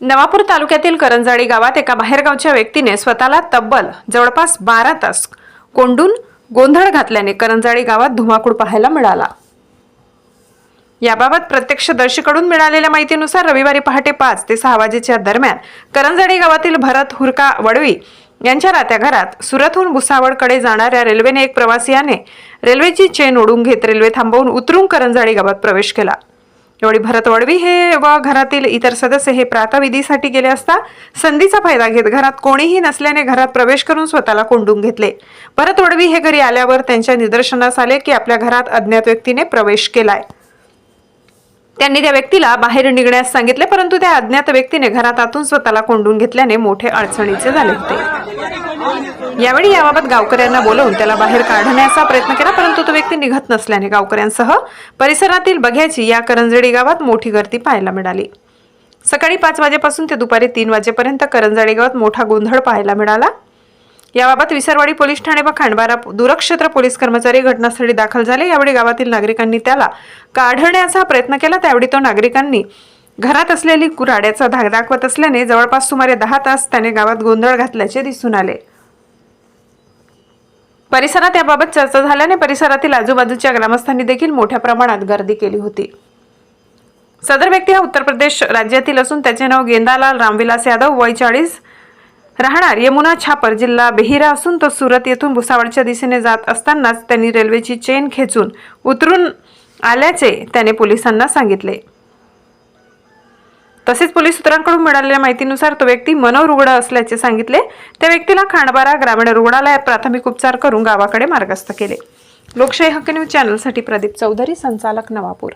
नवापूर तालुक्यातील करंजाडी गावात एका बाहेरगावच्या व्यक्तीने स्वतःला तब्बल जवळपास बारा तास कोंडून गोंधळ घातल्याने करंजाडी गावात धुमाकूळ पाहायला मिळाला. याबाबत प्रत्यक्षदर्शीकडून मिळालेल्या माहितीनुसार रविवारी पहाटे पाच ते सहा वाजेच्या दरम्यान करंजाडी गावातील भरत हुरका वडवी यांच्या राहत्या घरात सुरतहून भुसावळकडे जाणाऱ्या रेल्वेने एक प्रवासियाने रेल्वेची चेन ओढून घेत रेल्वे थांबवून उतरून करंजाडी गावात प्रवेश केला. एवढी भरत वडवी हे व घरातील इतर सदस्य हे प्रातविधीसाठी गेले असता संधीचा फायदा घेत घरात कोणीही नसल्याने घरात प्रवेश करून स्वतःला कोंडून घेतले. भरत वडवी हे घरी आल्यावर त्यांच्या निदर्शनास आले की आपल्या घरात अज्ञात व्यक्तीने प्रवेश केलाय. त्यांनी त्या व्यक्तीला बाहेर निघण्यास सांगितले परंतु त्या अज्ञात व्यक्तीने घरात आतून स्वतःला कोंडून घेतल्याने मोठे अडचणीचे झाले होते. यावेळी याबाबत गावकऱ्यांना बोलवून त्याला बाहेर काढण्याचा प्रयत्न केला परंतु तो व्यक्ती निघत नसल्याने गावकऱ्यांसह परिसरातील बघ्याची या करंजडी गावात मोठी गर्दी पाहायला मिळाली. सकाळी पाच वाजेपासून ते दुपारी तीन वाजेपर्यंत करंजाडी गावात मोठा गोंधळ पाहायला मिळाला. याबाबत विसरवाडी पोलीस ठाणे व खांडबारा दूरक्षेत्र पोलीस कर्मचारी घटनास्थळी दाखल झाले. यावेळी गावातील नागरिकांनी त्याला काढण्याचा प्रयत्न केला. त्यावेळी तो नागरिकांनी घरात असलेली कुराड्याचा धाक दाखवत असल्याने जवळपास सुमारे दहा तास त्याने गावात गोंधळ घातल्याचे दिसून आले. परिसरात याबाबत चर्चा झाल्याने परिसरातील आजूबाजूच्या ग्रामस्थांनी देखील मोठ्या प्रमाणात गर्दी केली होती. सदर व्यक्ती हा उत्तर प्रदेश राज्यातील असून त्याचे नाव गेंदालाल रामविलास यादव वय चाळीस. राहणार यमुना छापर जिल्हा बेहिरा असून तो सुरत येथून भुसावळच्या दिशेने जात असतानाच त्यांनी रेल्वेची चेन खेचून उतरून आल्याचे त्याने पोलिसांना सांगितले. तसेच पोलीस सूत्रांकडून मिळालेल्या माहितीनुसार तो व्यक्ती मनोरुग्ण असल्याचे सांगितले. त्या व्यक्तीला खांडबारा ग्रामीण रुग्णालयात प्राथमिक उपचार करून गावाकडे मार्गस्थ केले. लोकशाही हक्क न्यूज चॅनलसाठी प्रदीप चौधरी संचालक नवापूर.